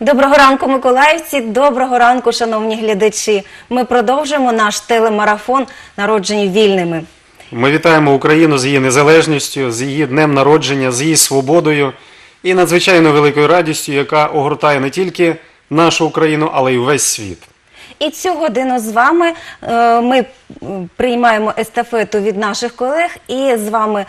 Доброго ранку, миколаївці. Доброго ранку, шановні глядачі. Ми продовжуємо наш телемарафон Народжені вільними. Ми вітаємо Україну з її незалежністю, з її днем народження, з її свободою і надзвичайно великою радістю, яка огортає не тільки нашу Україну, але й весь світ. І цю годину з вами е, ми приймаємо естафету від наших колег. І з вами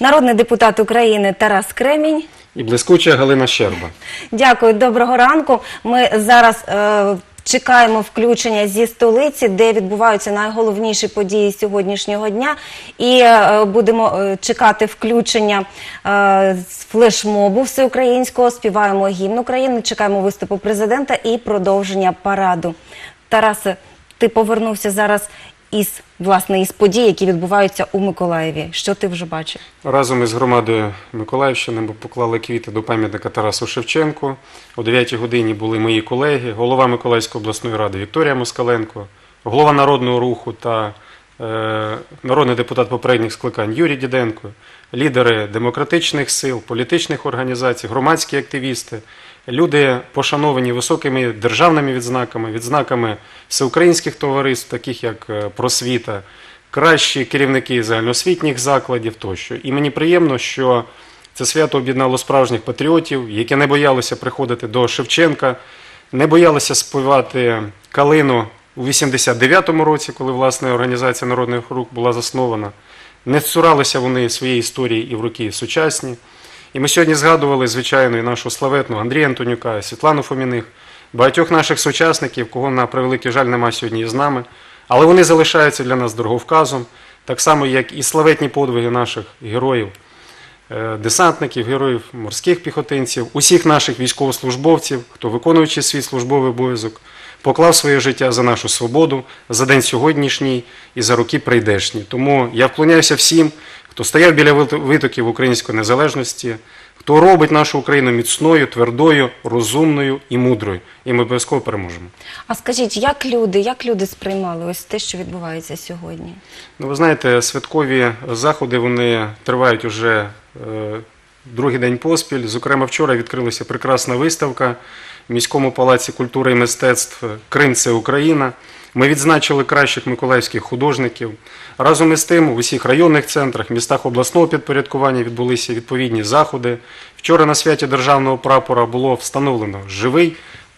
народний депутат України Тарас Кремінь. І блискуча Галина Щерба. Дякую, доброго ранку. Ми зараз е, чекаємо включення зі столиці, де відбуваються найголовніші події сьогоднішнього дня. І е, будемо е, чекати включення з флешмобу всеукраїнського. Співаємо гімн України, чекаємо виступу президента і продовження параду. Тарасе, ти повернувся зараз із власне із подій, які відбуваються у Миколаєві. Що ти вже бачив? Разом із громадою Миколаївщини ми поклали квіти до пам'ятника Тарасу Шевченку. О 9 годині були мої колеги, голова Миколаївської обласної ради Вікторія Москаленко, голова народного руху та е, народний депутат попередніх скликань Юрій Діденко, лідери демократичних сил, політичних організацій, громадські активісти, люди пошановані високими державними відзнаками, відзнаками всеукраїнських товариств, таких як е, просвіта, кращі керівники загальноосвітніх закладів тощо. І мені приємно, що це свято об'єднало справжніх патріотів, які не боялися приходити до Шевченка, не боялися співати калину у 89-му році, коли власне організація народних рук була заснована. Не цуралися вони своєї історії і в роки сучасні. І ми сьогодні згадували, звичайно, і нашу славетну Андрія Антонюка, Світлану Фоміних, багатьох наших сучасників, кого на превеликий жаль немає сьогодні із нами. Але вони залишаються для нас дороговказом, так само, як і славетні подвиги наших героїв, е, десантників, героїв морських піхотинців, усіх наших військовослужбовців, хто виконуючи свій службовий обов'язок, поклав своє життя за нашу свободу, за день сьогоднішній і за роки прийдешні. Тому я вклоняюся всім, хто стояв біля витоків української незалежності, хто робить нашу Україну міцною, твердою, розумною і мудрою. І ми обов'язково переможемо. А скажіть, як люди, як люди сприймали ось те, що відбувається сьогодні? Ну, ви знаєте, святкові заходи вони тривають уже е, другий день поспіль. Зокрема, вчора відкрилася прекрасна виставка в міському палаці культури і мистецтв Крим це Україна. Ми відзначили кращих миколаївських художників. Разом із тим, у усіх районних центрах, містах обласного підпорядкування відбулися відповідні заходи. Вчора на святі державного прапора було встановлено живий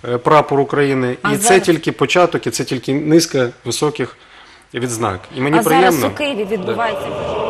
е, прапор України, А і це тільки початок, і це тільки низка високих відзнак. І мені а приємно. зараз у Києві відбувається.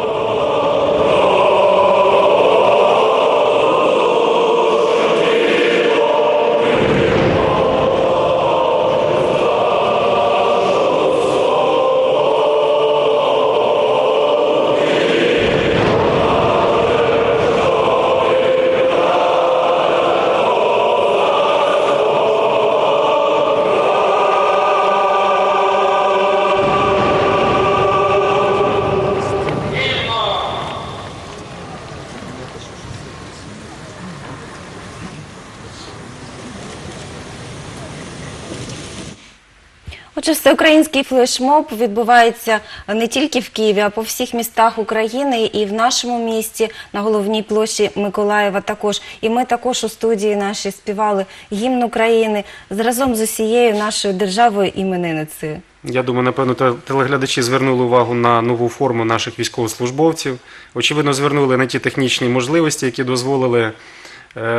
Всеукраїнський флешмоб відбувається не тільки в Києві, а по всіх містах України і в нашому місті на головній площі Миколаєва також. І ми також у студії нашій співали гімн України разом з усією нашою державою іменинницею. Я думаю, напевно, те- телеглядачі звернули увагу на нову форму наших військовослужбовців. Очевидно, звернули на ті технічні можливості, які дозволили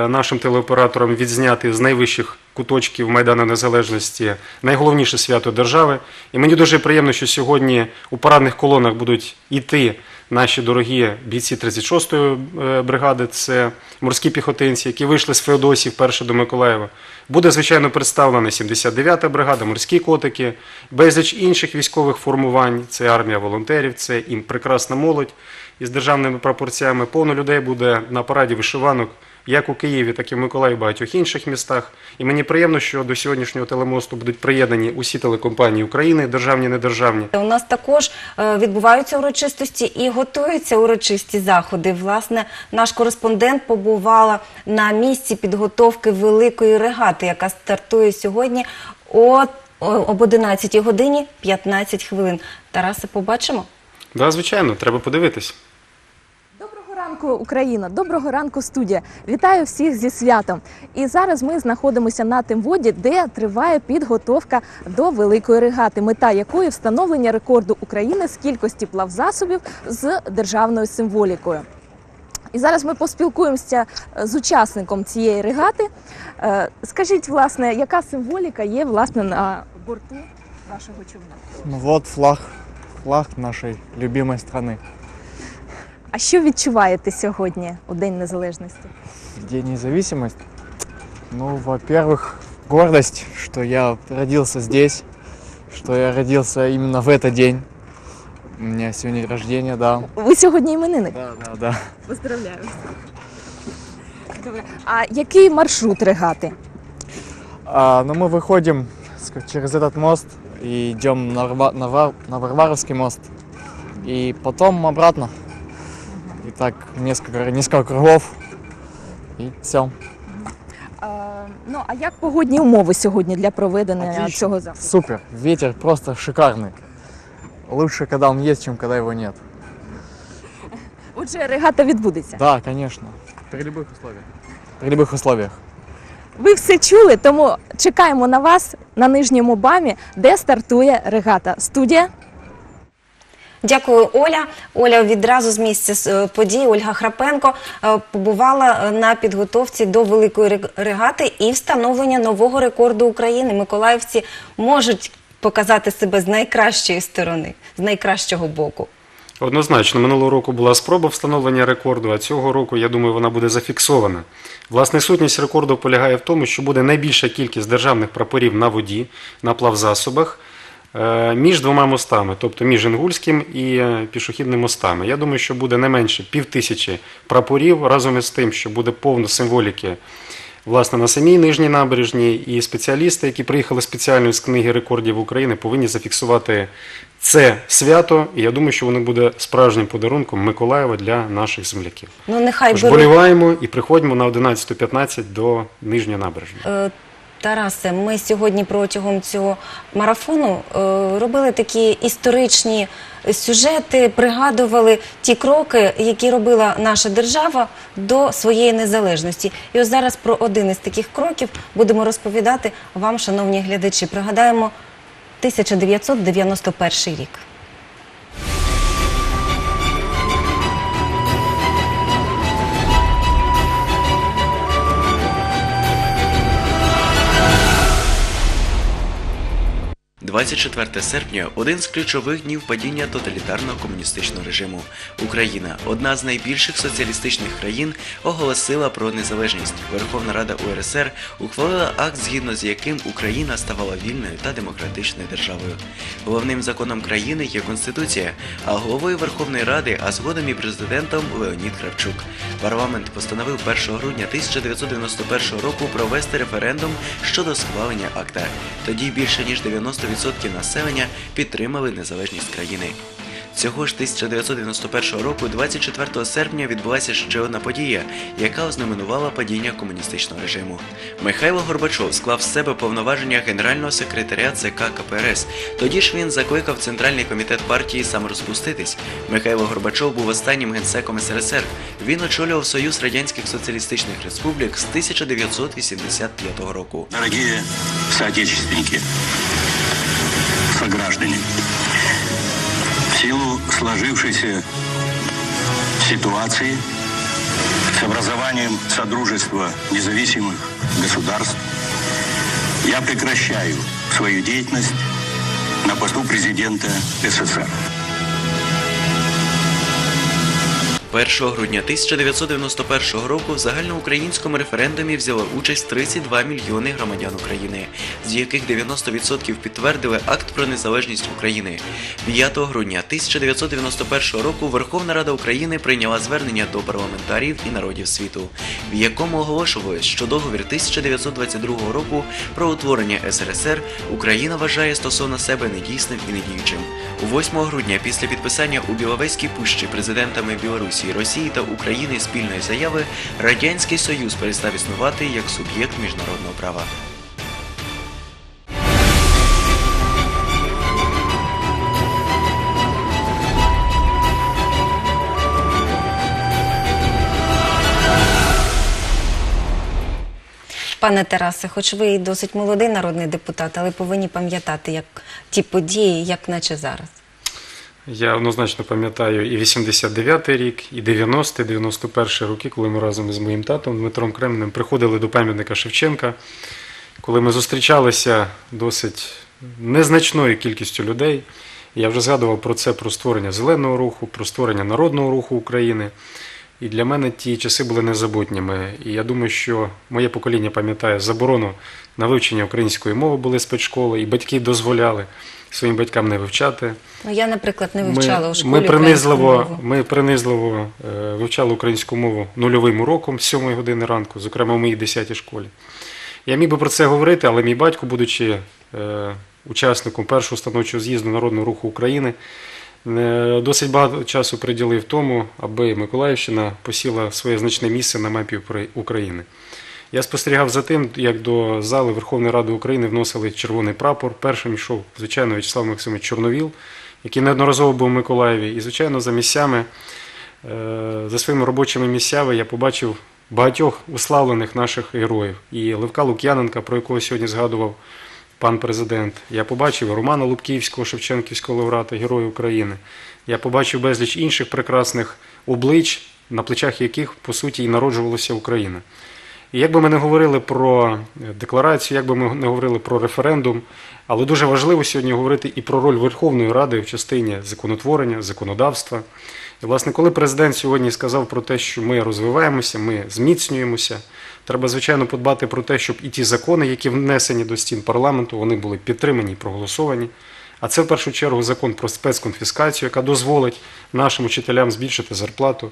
нашим телеоператорам відзняти з найвищих куточків Майдану Незалежності найголовніше свято держави. І мені дуже приємно, що сьогодні у парадних колонах будуть йти наші дорогі бійці 36-ї е, бригади, це морські піхотинці, які вийшли з Феодосії вперше до Миколаєва. Буде, звичайно, представлена 79-та бригада, морські котики, безліч інших військових формувань. Це армія волонтерів, це і прекрасна молодь із державними прапорцями. Повно людей буде на параді вишиванок як у Києві, так і в Миколаєві, багатьох інших містах. І мені приємно, що до сьогоднішнього телемосту будуть приєднані усі телекомпанії України, державні, недержавні. У нас також е, відбуваються урочистості і готуються урочисті заходи. Власне, наш кореспондент побувала на місці підготовки великої регати, яка стартує сьогодні о, о- об 11 годині 15 хвилин. Тарасе, побачимо. Да, звичайно, треба подивитись. Ранку, Україна! Доброго ранку, студія! Вітаю всіх зі святом! І зараз ми знаходимося на Тимводі, де триває підготовка до великої регати, мета якої встановлення рекорду України з кількості плавзасобів з державною символікою. І зараз ми поспілкуємося е, з учасником цієї регати. Е, Скажіть, власне, яка символіка є власне на борту вашого човна? Ну вот флаг, флаг нашей любимой страны. А що відчуваєте сьогодні у День Незалежності? В День независимости. Ну, во-первых, гордость, что я родился здесь, что я родился именно в этот день. У меня сегодня день рождения, да. Ви сьогодні іменинник? Да, да, да. Поздравляю. Добре. А який маршрут регати? А, ну, мы выходим с- через этот мост и идем на, Варва- на, Вар- на Варваровский мост. И потом обратно. И так несколько, несколько кругов. И все. А, ну а як погодні умови сьогодні для проведення Отлично. цього заходу? Супер. Ветер просто шикарный. Лучше, когда он есть, чем когда его нет. Отже, регата відбудеться. Да, конечно. При любых условиях. При любых условиях. Ви все чули, тому чекаємо на вас на нижньому бамі, де стартує регата. Студія. Дякую, Оля. Оля відразу з місця е, подій. Ольга Храпенко е, побувала е, на підготовці до великої регати і встановлення нового рекорду України. Миколаївці можуть показати себе з найкращої сторони, з найкращого боку. Однозначно, минулого року була спроба встановлення рекорду, а цього року, я думаю, вона буде зафіксована. Власне, сутність рекорду полягає в тому, що буде найбільша кількість державних прапорів на воді, на плавзасобах між двома мостами, тобто між Інгульським і е, пішохідним мостами. Я думаю, що буде не менше півтисячі прапорів разом із тим, що буде повно символіки власне на самій нижній набережній, і спеціалісти, які приїхали спеціально з книги рекордів України, повинні зафіксувати це свято. І я думаю, що воно буде справжнім подарунком Миколаєва для наших земляків. Ну нехай Тож боліваємо і приходимо на 11.15 до нижньої набережної. Тарасе, ми сьогодні протягом цього марафону е, робили такі історичні сюжети, пригадували ті кроки, які робила наша держава до своєї незалежності. І ось зараз про один із таких кроків будемо розповідати вам, шановні глядачі. Пригадаємо 1991 рік. – 24 серпня один з ключових днів падіння тоталітарного комуністичного режиму. Україна, одна з найбільших соціалістичних країн, оголосила про незалежність. Верховна Рада УРСР ухвалила акт, згідно з яким Україна ставала вільною та демократичною державою. Головним законом країни є Конституція, а головою Верховної Ради, а згодом і президентом Леонід Кравчук. Парламент постановив 1 грудня 1991 року провести референдум щодо схвалення акта. Тоді більше ніж 90% населення підтримали незалежність країни. Цього ж 1991 року, 24 серпня, відбулася ще одна подія, яка ознаменувала падіння комуністичного режиму. Михайло Горбачов склав з себе повноваження генерального секретаря ЦК КПРС. Тоді ж він закликав Центральний комітет партії саморозпуститись. Михайло Горбачов був останнім генсеком СРСР. Він очолював Союз Радянських Соціалістичних Республік з 1985 року. Дорогие соотечественники, сограждане, в силу сложившейся ситуации с образованием Содружества независимых государств я прекращаю свою деятельность на посту президента СССР. 1 грудня 1991 року в загальноукраїнському референдумі взяло участь 32 мільйони громадян України, з яких 90% підтвердили акт про незалежність України. 5 грудня 1991 року Верховна Рада України прийняла звернення до парламентарів і народів світу, в якому оголошувалось, що договір 1922 року про утворення СРСР Україна вважає стосовно себе недійсним і недіючим. 8 грудня після підписання у Біловезькій пущі президентами Білорусі, Білорусі, Росії та України спільної заяви Радянський Союз перестав існувати як суб'єкт міжнародного права. Пане Тарасе, хоч ви і досить молодий народний депутат, але повинні пам'ятати як ті події, як наче зараз. Я однозначно пам'ятаю і 89-й рік, і 90-й, 91-й роки, коли ми разом із моїм татом Дмитром Кремнем приходили до пам'ятника Шевченка, коли ми зустрічалися досить незначною кількістю людей. Я вже згадував про це, про створення зеленого руху, про створення народного руху України. І для мене ті часи були незабутніми. І я думаю, що моє покоління пам'ятає заборону на вивчення української мови були спецшколи, і батьки дозволяли своїм батькам не вивчати. Ну я, наприклад, не вивчала у школі ми принизливо, мову. ми принизливо е, вивчали українську мову нульовим уроком з 7 години ранку, зокрема в моїй 10 школі. Я міг би про це говорити, але мій батько, будучи е, учасником першого становчого з'їзду Народного руху України, досить багато часу приділив тому, аби Миколаївщина посіла своє значне місце на мапі України. Я спостерігав за тим, як до зали Верховної Ради України вносили червоний прапор. Першим йшов, звичайно, В'ячеслав Максимович Чорновіл, який неодноразово був у Миколаєві. І, звичайно, за місцями, е, за своїми робочими місцями я побачив багатьох уславлених наших героїв. І Левка Лук'яненка, про якого сьогодні згадував пан президент. Я побачив Романа Лубківського, Шевченківського лауреата, Героя України. Я побачив безліч інших прекрасних облич, на плечах яких, по суті, і народжувалася Україна. І як би ми не говорили про е, декларацію, як би ми не говорили про референдум, але дуже важливо сьогодні говорити і про роль Верховної Ради в частині законотворення, законодавства. І, власне, коли президент сьогодні сказав про те, що ми розвиваємося, ми зміцнюємося, треба, звичайно, подбати про те, щоб і ті закони, які внесені до стін парламенту, вони були підтримані і проголосовані. А це в першу чергу закон про спецконфіскацію, яка дозволить нашим учителям збільшити зарплату,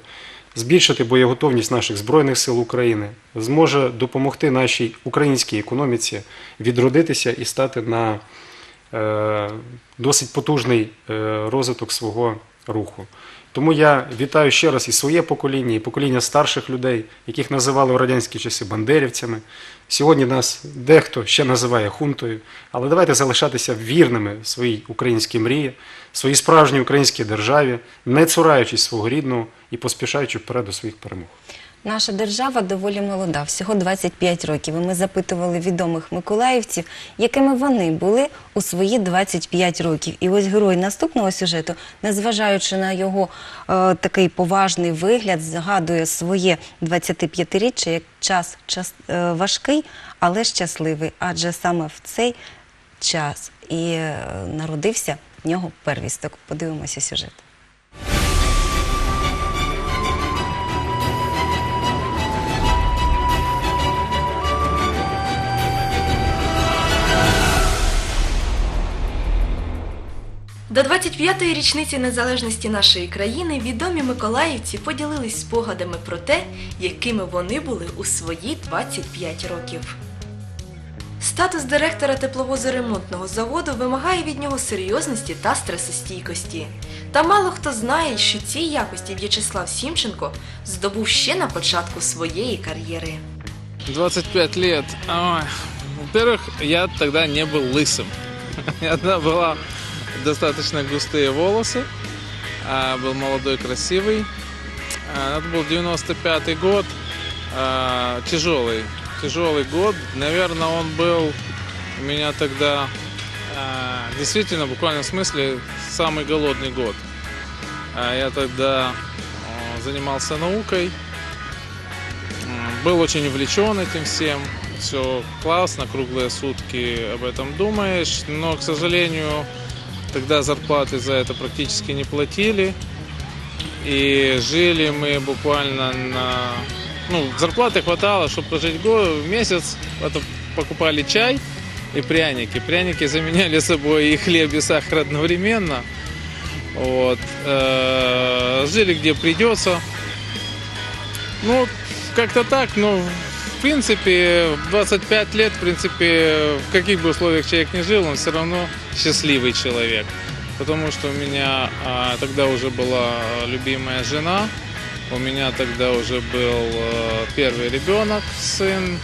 збільшити боєготовність наших Збройних сил України, зможе допомогти нашій українській економіці відродитися і стати на е, досить потужний е, розвиток свого руху. Тому я вітаю ще раз і своє покоління, і покоління старших людей, яких називали в радянські часи бандерівцями. Сьогодні нас дехто ще називає хунтою, але давайте залишатися вірними своїй українській мрії, своїй справжній українській державі, не цураючись свого рідного і поспішаючи вперед до своїх перемог. Наша держава доволі молода, всього 25 років. І ми запитували відомих миколаївців, якими вони були у свої 25 років. І ось герой наступного сюжету, незважаючи на його е, такий поважний вигляд, згадує своє 25-річчя як час, час е, важкий, але щасливий. Адже саме в цей час і е, народився в нього первісток. Подивимося сюжет. До 25-ї річниці незалежності нашої країни відомі миколаївці поділились спогадами про те, якими вони були у свої 25 років. Статус директора тепловозоремонтного заводу вимагає від нього серйозності та стресостійкості. Та мало хто знає, що ці якості В'ячеслав Сімченко здобув ще на початку своєї кар'єри. 25 лет. Ой. Во-первых, я тогда не был лысым. Тогда была достаточно густые волосы. а, Был молодой, красивый. А, Это был 95 год. а, Тяжелый. Тяжелый год. Наверное, он был у меня тогда действительно, в буквальном смысле, самый голодный год. Я тогда занимался наукой. Был очень увлечен этим всем. Все классно, круглые сутки об этом думаешь. Но, к сожалению, тогда зарплаты за это практически не платили. И жили мы буквально на... Ну, зарплаты хватало, чтобы прожить год, месяц. Это покупали чай и пряники. Пряники заменяли собой и хлеб, и сахар одновременно. Вот. Э, Жили где придется. Ну, как-то так, но в принципе, в 25 лет, в принципе, в каких бы условиях человек ни жил, он все равно счастливый человек. Потому что у меня а, тогда уже была любимая жена, у меня тогда уже был э, первый ребенок, сын,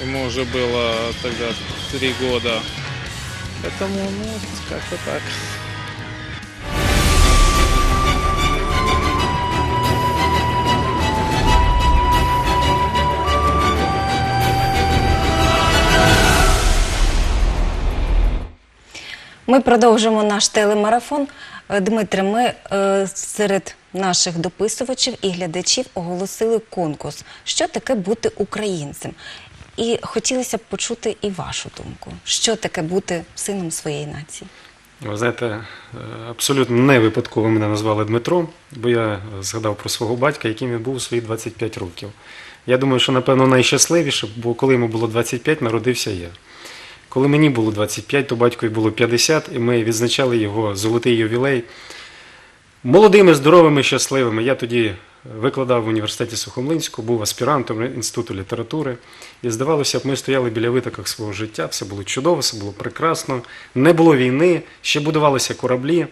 ему уже было тогда три года. Поэтому, ну, как-то так. Ми продовжимо наш телемарафон. Е, Дмитре, ми е, серед наших дописувачів і глядачів оголосили конкурс. Що таке бути українцем? І хотілося б почути і вашу думку. Що таке бути сином своєї нації? Ви знаєте, е, абсолютно не випадково мене назвали Дмитро, бо я згадав про свого батька, яким він був у свої 25 років. Я думаю, що, напевно, найщасливіше, бо коли йому було 25, народився я. Коли мені було 25, то батькові було 50, і ми відзначали його золотий ювілей молодими, здоровими, щасливими. Я тоді викладав в університеті Сухомлинську, був аспірантом Інституту літератури. І здавалося б, ми стояли біля витоках свого життя, все було чудово, все було прекрасно. Не було війни, ще будувалися кораблі,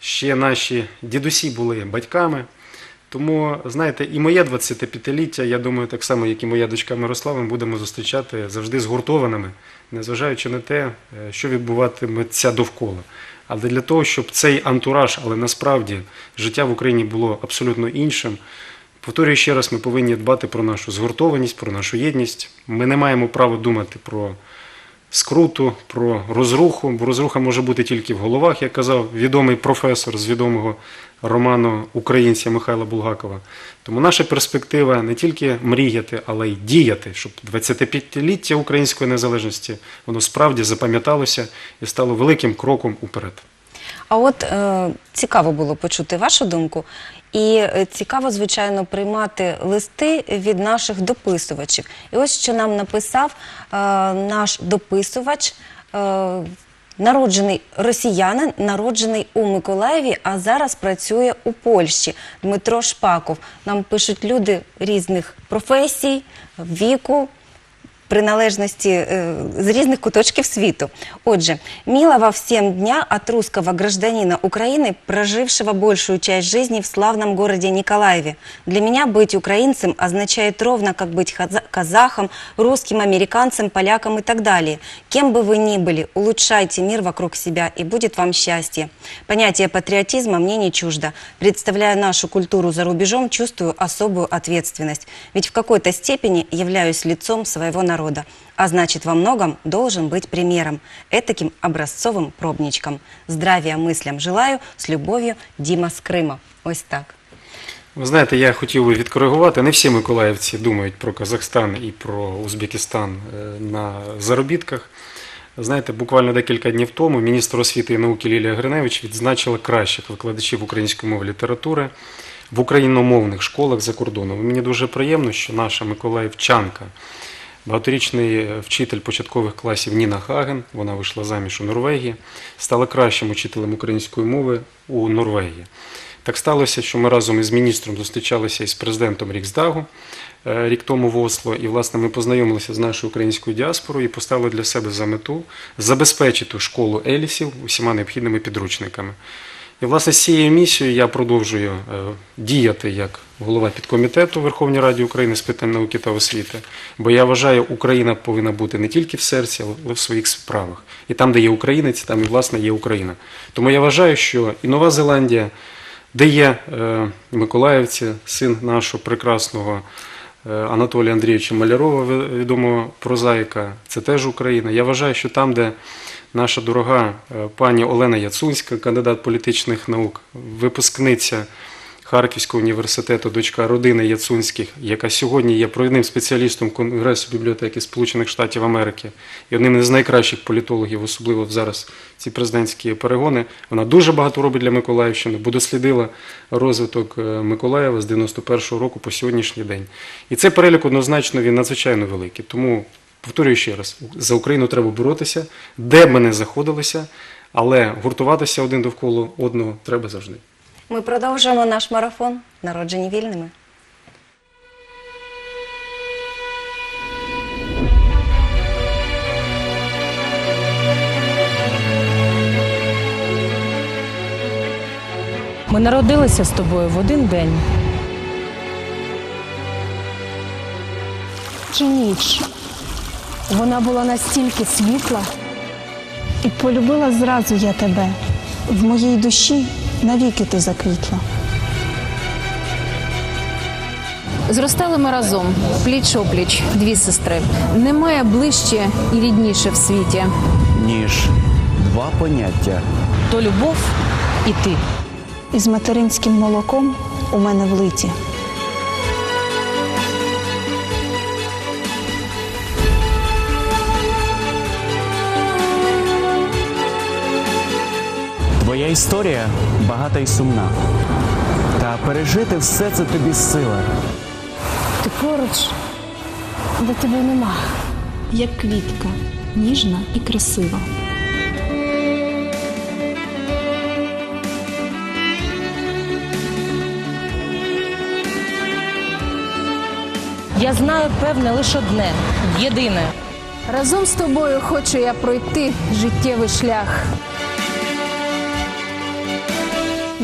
ще наші дідусі були батьками. Тому, знаєте, і моє 25-ліття, я думаю, так само, як і моя дочка Мирослава, ми будемо зустрічати завжди згуртованими, незважаючи на те, е, що відбуватиметься довкола. Але для того, щоб цей антураж, але насправді життя в Україні було абсолютно іншим, повторюю ще раз, ми повинні дбати про нашу згуртованість, про нашу єдність. Ми не маємо права думати про скруту, про розруху, бо розруха може бути тільки в головах, як казав відомий професор з відомого роману українця Михайла Булгакова. Тому наша перспектива не тільки мріяти, але й діяти, щоб 25-ліття української незалежності воно справді запам'яталося і стало великим кроком уперед. А от е, цікаво було почути вашу думку, і е, цікаво, звичайно, приймати листи від наших дописувачів. І ось що нам написав е, наш дописувач. Е, Народжений росіянин, народжений у Миколаєві, а зараз працює у Польщі. Дмитро Шпаков. Нам пишуть люди різних професій, віку, приналежності е, з різних куточків світу. Отже, милого всем дня от русского гражданина Украины, прожившего большую часть жизни в славном городе Николаеве. Для меня быть украинцем означает ровно как быть хаза- казахом, русским, американцем, поляком и так далее. Кем бы вы ни были, улучшайте мир вокруг себя, и будет вам счастье. Понятие патриотизма мне не чуждо. Представляя нашу культуру за рубежом, чувствую особую ответственность. Ведь в какой-то степени являюсь лицом своего народа. А значит, во многом должен быть примером, этаким образцовым пробничком. Здравия мыслям желаю, с любовью, Дима с Крыма. Ось так. Ви знаєте, я хотів би відкоригувати. Не всі миколаївці думають про Казахстан і про Узбекистан е, на заробітках. Знаєте, буквально декілька днів тому міністр освіти і науки Лілія Гриневич відзначила кращих викладачів української мови і літератури в україномовних школах за кордоном. І мені дуже приємно, що наша миколаївчанка, багаторічний е, вчитель початкових класів Ніна Хаген, вона вийшла заміж у Норвегії, стала кращим учителем української мови у Норвегії. Так сталося, що ми разом із міністром зустрічалися із президентом Ріксдагу е, рік тому в Осло, і власне ми познайомилися з нашою українською діаспорою і поставили для себе за мету забезпечити школу Елісів усіма необхідними підручниками. І власне з цією місією я продовжую е, діяти як голова підкомітету Верховної Ради України з питань науки та освіти, бо я вважаю, Україна повинна бути не тільки в серці, але в своїх справах. І там, де є українець, там і власне є Україна. Тому я вважаю, що і Нова Зеландія, де є е, миколаївці, син нашого прекрасного е, Анатолія Андрійовича Малярова, відомого прозаїка, це теж Україна. Я вважаю, що там, де наша дорога е, пані Олена Яцунська, кандидат політичних наук, випускниця Харківського університету, дочка родини Яцунських, яка сьогодні є провідним спеціалістом Конгресу бібліотеки Сполучених Штатів Америки і одним із найкращих політологів, особливо зараз ці президентські перегони. Вона дуже багато робить для Миколаївщини, бо дослідила розвиток е, Миколаєва з 91-го року по сьогоднішній день. І цей перелік однозначно він надзвичайно великий. Тому повторюю ще раз: за Україну треба боротися, де б ми не заходилися, але гуртуватися один довкола одного треба завжди. Ми продовжуємо наш марафон Народжені вільними. Ми народилися з тобою в один день. Чи ніч. Вона була настільки світла, і полюбила зразу я тебе. В моїй душі навіки ти заквітла. Зростали ми разом, пліч опліч, дві сестри. Немає ближче і рідніше в світі. ніж два поняття. То любов і ти. Із материнським молоком у мене влиті. Твоя історія багата і сумна. Та пережити все це тобі сила. Ти поруч, де тебе нема. Як квітка, ніжна і красива. Я знаю певне лише одне, єдине. Разом з тобою хочу я пройти життєвий шлях.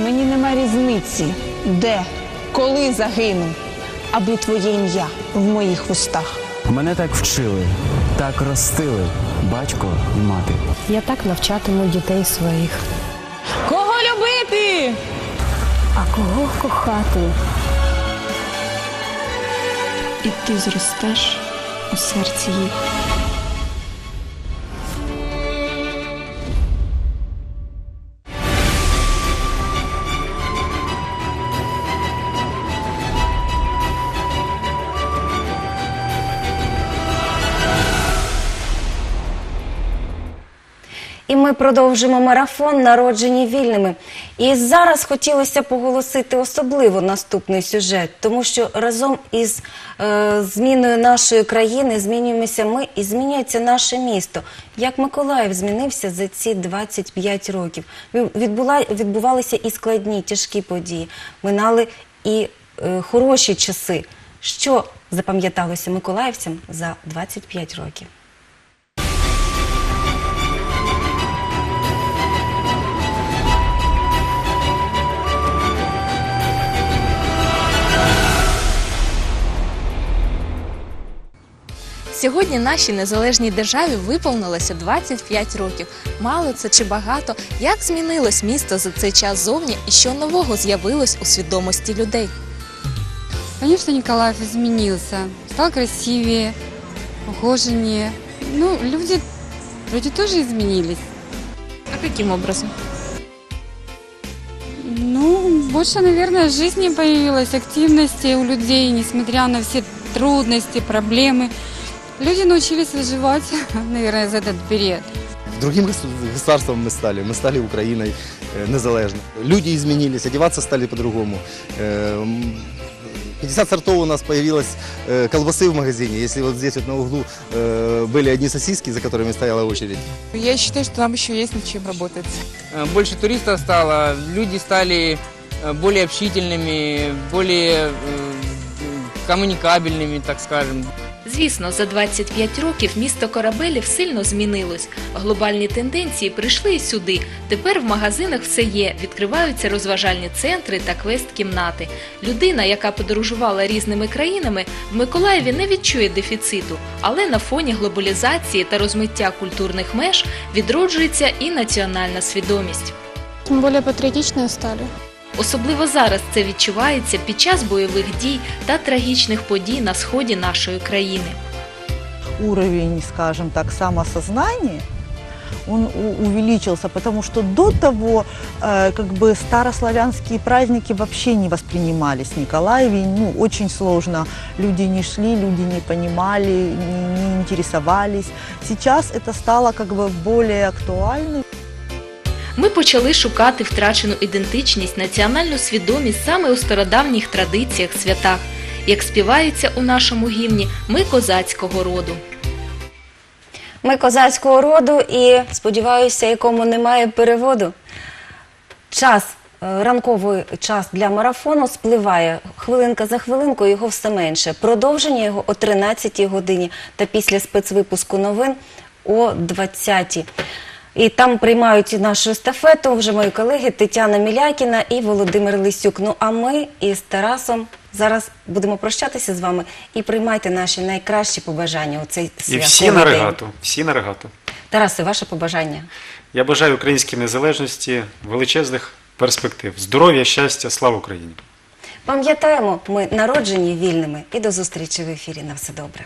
Мені нема різниці, де, коли загину, аби твоє ім'я в моїх вустах. Мене так вчили, так ростили батько і мати. Я так навчатиму дітей своїх. Кого любити? А кого кохати? І ти зростеш у серці їх. Продовжимо марафон народжені вільними. І зараз хотілося поголосити особливо наступний сюжет, тому що разом із е, зміною нашої країни змінюємося ми і змінюється наше місто. Як Миколаїв змінився за ці 25 років. Відбула, відбувалися і складні, тяжкі події, минали і е, хороші часи. Що запам'яталося миколаївцям за 25 років? Сьогодні нашій незалежній державі виповнилося 25 років. Мало це чи багато? Як змінилось місто за цей час зовні і що нового з'явилось у свідомості людей? Конечно, Николаев изменился. Стал красивее, ухоженнее. Ну, люди, люди тоже изменились. А яким образом? Ну, больше, наверное, жизни появилось, активности у людей, несмотря на все трудности, проблемы. Люди научились выживать, наверное, за этот период. Другим гос- государством мы стали. Мы стали Украиной э, незалежной. Люди изменились, одеваться стали по-другому. Э, м, 50 сортов у нас появилось э, колбасы в магазине. Если вот здесь вот на углу э, были одни сосиски, за которыми стояла очередь, Я считаю, что нам еще есть над чем работать. Больше туристов стало, люди стали э, более общительными, более э, коммуникабельными, так скажем. Звісно, за 25 років місто корабелів сильно змінилось. Глобальні тенденції прийшли і сюди. Тепер в магазинах все є. Відкриваються розважальні центри та квест-кімнати. Людина, яка подорожувала різними країнами, в Миколаєві не відчує дефіциту, але на фоні глобалізації та розмиття культурних меж відроджується і національна свідомість. Мы более патриотичные стали. Особливо зараз це відчувається під час бойових дій та трагічних подій на сході нашої країни. уровень, скажем так, самосознания, он у- увеличился, потому что до того э, как бы старославянские праздники вообще не воспринимались в Николаеве, ну, очень сложно. Люди не шли, люди не понимали, не, не интересовались. Сейчас это стало как бы более актуальным. ми почали шукати втрачену ідентичність, національну свідомість саме у стародавніх традиціях, святах, як співається у нашому гімні Ми козацького роду. Ми козацького роду і, сподіваюся, якому немає переводу. Час, е, ранковий час для марафону спливає хвилинка за хвилинкою, його все менше. Продовження його о 13-й годині та після спецвипуску новин о 20-й. І там приймають нашу естафету вже мої колеги Тетяна Мілякіна і Володимир Лисюк. Ну а ми із Тарасом зараз будемо прощатися з вами і приймайте наші найкращі побажання у цей І всі на день. регату. Всі на регату. Тарасе, ваше побажання. Я бажаю українській незалежності величезних перспектив. Здоров'я, щастя, слава Україні! Пам'ятаємо, ми народжені вільними і до зустрічі в ефірі. На все добре.